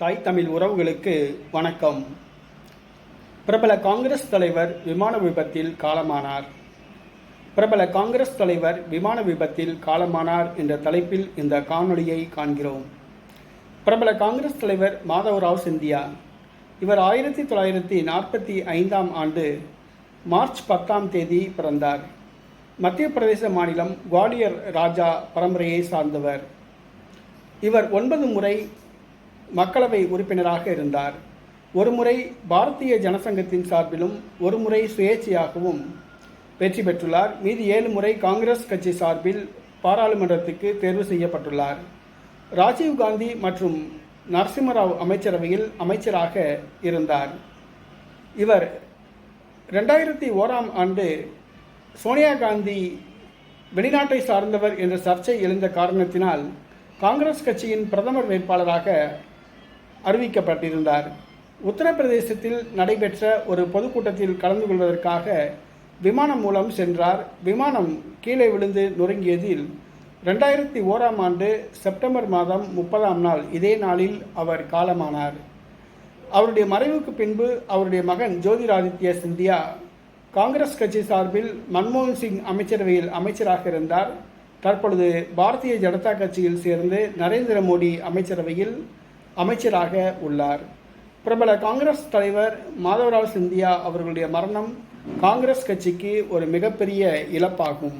தாய் தமிழ் உறவுகளுக்கு வணக்கம். பிரபல காங்கிரஸ் தலைவர் விமான விபத்தில் காலமானார். பிரபல காங்கிரஸ் தலைவர் விமான விபத்தில் காலமானார் என்ற தலைப்பில் இந்த காணொளியை காண்கிறோம். பிரபல காங்கிரஸ் தலைவர் மாதவராவ் சிந்தியா இவர் ஆயிரத்தி தொள்ளாயிரத்தி நாற்பத்தி ஐந்தாம் ஆண்டு மார்ச் பத்தாம் தேதி பிறந்தார். மத்திய பிரதேச மாநிலம் குவாலியர் ராஜா பரம்பரையை சார்ந்தவர். இவர் ஒன்பது முறை மக்களவை உறுப்பினராக இருந்தார். ஒருமுறை பாரதிய ஜனசங்கத்தின் சார்பிலும் ஒரு முறை சுயேட்சையாகவும் வெற்றி பெற்றுள்ளார். மீதி ஏழு முறை காங்கிரஸ் கட்சி சார்பில் பாராளுமன்றத்துக்கு தேர்வு செய்யப்பட்டுள்ளார். ராஜீவ் காந்தி மற்றும் நரசிம்மராவ் அமைச்சரவையில் அமைச்சராக இருந்தார். இவர் ரெண்டாயிரத்தி ஓராம் ஆண்டு சோனியா காந்தி வெளிநாட்டை சார்ந்தவர் என்ற சர்ச்சை எழுந்த காரணத்தினால் காங்கிரஸ் கட்சியின் பிரதமர் வேட்பாளராக அறிவிக்கப்பட்டிருந்தார். உத்தரப்பிரதேசத்தில் நடைபெற்ற ஒரு பொதுக்கூட்டத்தில் கலந்து கொள்வதற்காக விமானம் மூலம் சென்றார். விமானம் கீழே விழுந்து நொறுங்கியதில் ரெண்டாயிரத்தி ஓராம் ஆண்டு செப்டம்பர் மாதம் முப்பதாம் நாள் இதே நாளில் அவர் காலமானார். அவருடைய மறைவுக்கு பின்பு அவருடைய மகன் ஜோதிராதித்ய சிந்தியா காங்கிரஸ் கட்சி சார்பில் மன்மோகன் சிங் அமைச்சரவையில் அமைச்சராக இருந்தார். தற்பொழுது பாரதிய ஜனதா கட்சியில் சேர்ந்து நரேந்திர மோடி அமைச்சரவையில் அமைச்சராக உள்ளார். பிரபல காங்கிரஸ் தலைவர் மாதவராவ் சிந்தியா அவர்களுடைய மரணம் காங்கிரஸ் கட்சிக்கு ஒரு மிகப்பெரிய இழப்பாகும்.